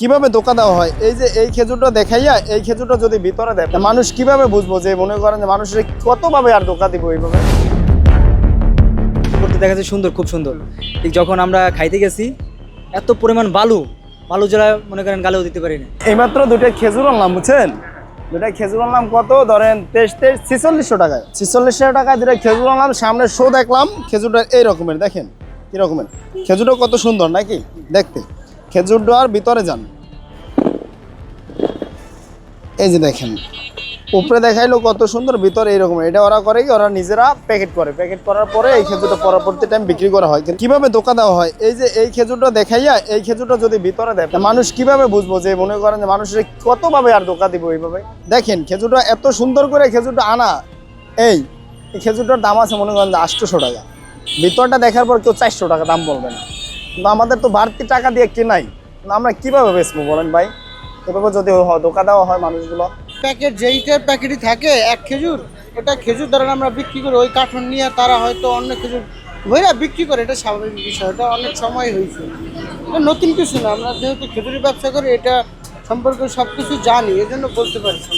কীভাবে ধোকা দেওয়া হয়? এই যে এই খেজুরটা দেখাইয়া এই খেজুরটা যদি ভিতরে দেয় মানুষ কীভাবে বুঝব যে মনে করেন যে মানুষের কতভাবে আর ধোকা দিব এইভাবে? করতে দেখা যাচ্ছে সুন্দর খুব সুন্দর। ঠিক যখন আমরা খাইতে গেছি এত পরিমাণ বালু বালু যারা মনে করেন গালেও দিতে পারি না। এইমাত্র দুটো খেজুর আনলাম বুঝছেন? দুইটা খেজুর আনলাম কত? ধরেন তেইশ তেইশ ছিচল্লিশশো টাকায়। ছিচল্লিশশো টাকায় দুইটা খেজুর আনলাম সামনে শো দেখলাম খেজুরটা এই রকমের দেখেন? কি রকমের? খেজুরটা কত সুন্দর নাকি? দেখতে। খেজুরটার ভিতরে যান। এই যে দেখেন, উপরে দেখাইলো কত সুন্দর, ভিতরে এইরকম এটা ওরা করে কি, ওরা নিজেরা প্যাকেট করে। প্যাকেট করার পরে এই খেজুরটা পরবর্তী টাইম বিক্রি করা হয়। কীভাবে ধোকা দেওয়া হয়? এই যে এই খেজুরটা দেখাইয়া এই খেজুরটা যদি ভিতরে দেয় মানুষ কীভাবে বুঝব যে মনে করেন যে মানুষের কতভাবে আর ধোকা দিব এইভাবে? দেখেন, খেজুরটা এত সুন্দর করে খেজুরটা আনা, এই এই খেজুরটার দাম আছে মনে করেন যে আটশোশো টাকা। ভিতরটা দেখার পর কেউ চারশো টাকা দাম বলবে না। কিন্তু আমাদের তো বাড়তি টাকা দিয়ে কেনাই আমরা কীভাবে বেচবো বলেন ভাই? এভাবে যদি ধোকা দেওয়া হয় মানুষগুলো। প্যাকেট যেইটার প্যাকেটই থাকে, এক খেজুর ওটা খেজুর ধরেন আমরা বিক্রি করি, ওই কার্টুন নিয়ে তারা হয়তো অন্য খেজুর ভৈরা বিক্রি করে, এটা স্বাভাবিক বিষয়, এটা অনেক সময় হয়েছে এটা নতুন কিছু না, আমরা যেহেতু খেজুরের ব্যবসা করি, এটা সম্পর্কে সব কিছু জানি এই জন্য বলতে পারছি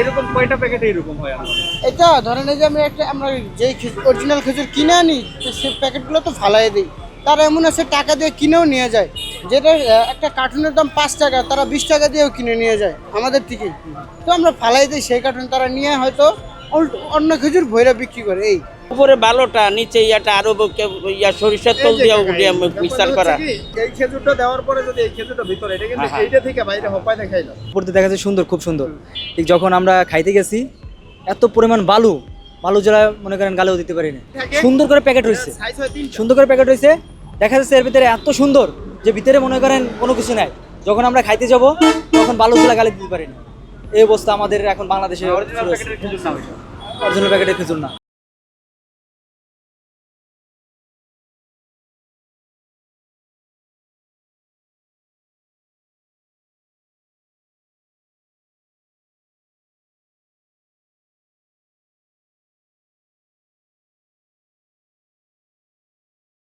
এরকম কয়টা প্যাকেট এরকম হয় আমাদের? এটা ধরেন এই যে আমি একটা আমরা যেই অরিজিনাল খেজুর কিনে আনি সেই প্যাকেটগুলো তো ফালাই দিই। তারা এমন আছে, টাকা দিয়ে কিনেও নিয়ে যায়। যেটা একটা কার্টুনের দাম পাঁচ টাকা, তারা বিশ টাকা দিয়েও কিনে নিয়ে যায় আমাদের থেকে। তো আমরা ফালাই দিই সেই কার্টুন তারা নিয়ে হয়তো অন্য খেজুর ভৈরা বিক্রি করে। এই উপরে ভালোটা নিচে ইয়াটা আরও ইয়া সরিষার তেল দিয়ে উঠিয়ে মিক্সার করা। এই খেজুরটা দেওয়ার পরে যদি এই খেজুরটা ভিতরে এটা কিন্তু এইটা থেকে বাইরে হপায় দেখাইলো। করতে দেখা যাচ্ছে সুন্দর খুব সুন্দর। ঠিক যখন আমরা খাইতে গেছি এত পরিমাণ বালু বালু যারা মনে করেন গালেও দিতে পারি না সুন্দর করে প্যাকেট হয় তিনটা। সুন্দর করে প্যাকেট হয়েছে দেখা যাচ্ছে এর ভিতরে এত সুন্দর যে ভিতরে মনে করেন কোনো কিছু নাই। যখন আমরা খাইতে যাব তখন বালু চুলা গালে দিতে পারি না এই অবস্থা আমাদের এখন বাংলাদেশে অরিজিনাল প্যাকেটের খেজুর না অরিজিনাল প্যাকেটের খেজুর না।